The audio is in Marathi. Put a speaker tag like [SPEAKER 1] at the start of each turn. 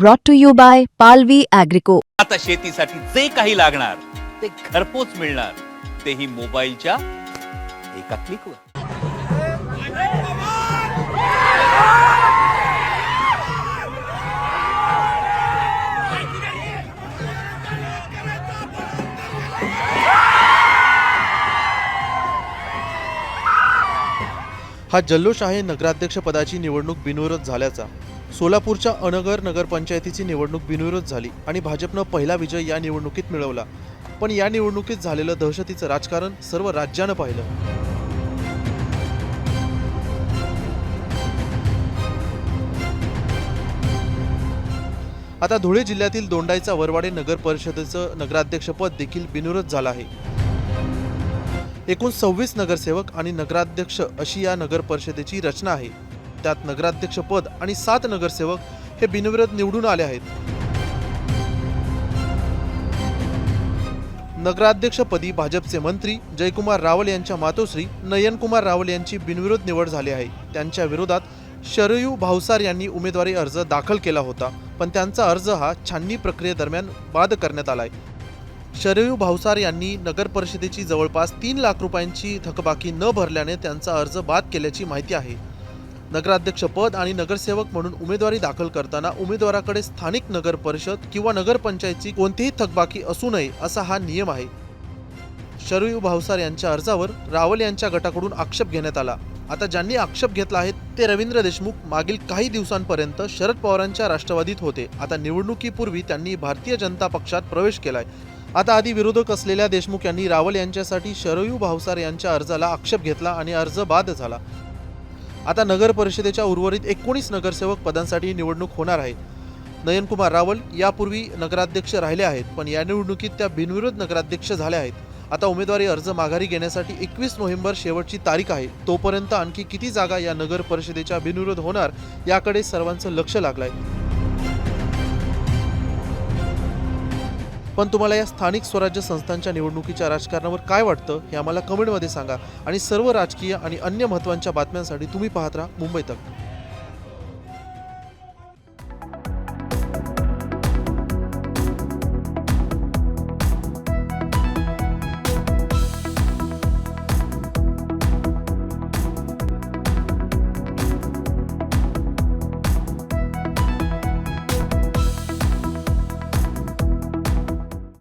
[SPEAKER 1] brought to you by Palvi Agrico.
[SPEAKER 2] आता शेतीसाठी जे काही लागणार ते घरपोच मिळणार तेही मोबाईलच्या एका क्लिकवर
[SPEAKER 3] हा जल्लोष आहे नगराध्यक्षपदाची निवडणूक बिनविरोध झाल्याचा सोलापूरच्या अनगर नगरपंचायतीची निवडणूक बिनविरोध झाली आणि भाजपनं पहिला विजय या निवडणुकीत मिळवला. पण या निवडणुकीत झालेलं दहशतीचं राजकारण सर्व राज्यानं पाहिलं. आता धुळे जिल्ह्यातील दोंडाईचा वरवाडे नगर परिषदेचं नगराध्यक्षपद देखील बिनविरोध झालं आहे. एकूण सव्वीस नगरसेवक आणि नगराध्यक्ष अशी या नगर परिषदेची रचना आहे. त्यात नगराध्यक्ष पद आणि सात नगरसेवक हे बिनविरोध निवडून आले आहेत. नगराध्यक्षपदी भाजपचे मंत्री जयकुमार रावल यांच्या मातोश्री नयनकुमार रावल यांची बिनविरोध निवड झाली आहे. त्यांच्या विरोधात शरयू भावसार यांनी उमेदवारी अर्ज दाखल केला होता पण त्यांचा अर्ज हा छाननी प्रक्रियेदरम्यान बाद करण्यात आलाय. शरयू भावसार यांनी नगर परिषदेची जवळपास तीन लाख रुपयांची थकबाकी न भरल्याने त्यांचा अर्ज बाद केल्याची माहिती आहे. नगराध्यक्ष पद आणि नगरसेवक म्हणून उमेदवारी दाखल करताना उमेदवाराकडे स्थानिक नगर परिषद किंवा नगरपंचायतची कोणतीही थकबाकी असू नये असा हा नियम आहे. शरयू भावसार यांच्या अर्जावर रावल यांच्या गटाकडून आक्षेप घेण्यात आला. आता ज्यांनी आक्षेप घेतला आहे ते रवींद्र देशमुख मागील काही दिवसांपर्यंत शरद पवारांच्या राष्ट्रवादीत होते. आता निवडणुकीपूर्वी त्यांनी भारतीय जनता पक्षात प्रवेश केलाय. आता आधी विरोधक असलेल्या देशमुख यांनी रावल यांच्यासाठी शरयू भावसार यांच्या अर्जाला आक्षेप घेतला आणि अर्ज बाद झाला. आता नगर परिषदेच्या उर्वरित एकोणीस नगरसेवक पदांसाठी निवडणूक होणार आहे. नयनकुमार रावल यापूर्वी नगराध्यक्ष राहिले आहेत पण या निवडणुकीत त्या बिनविरोध नगराध्यक्ष झाल्या आहेत. आता उमेदवारी अर्ज माघारी घेण्यासाठी एकवीस नोव्हेंबर शेवटची तारीख आहे. तोपर्यंत आणखी किती जागा या नगर परिषदेच्या बिनविरोध होणार याकडे सर्वांचं लक्ष लागलं आहे पण तुम्हाला या स्थानिक स्वराज्य संस्थांच्या निवडणुकीच्या राजकारणावर काय वाटतं हे आम्हाला कमेंटमध्ये सांगा. आणि सर्व राजकीय आणि अन्य महत्त्वांच्या बातम्यांसाठी तुम्ही पाहत राहा मुंबई तक.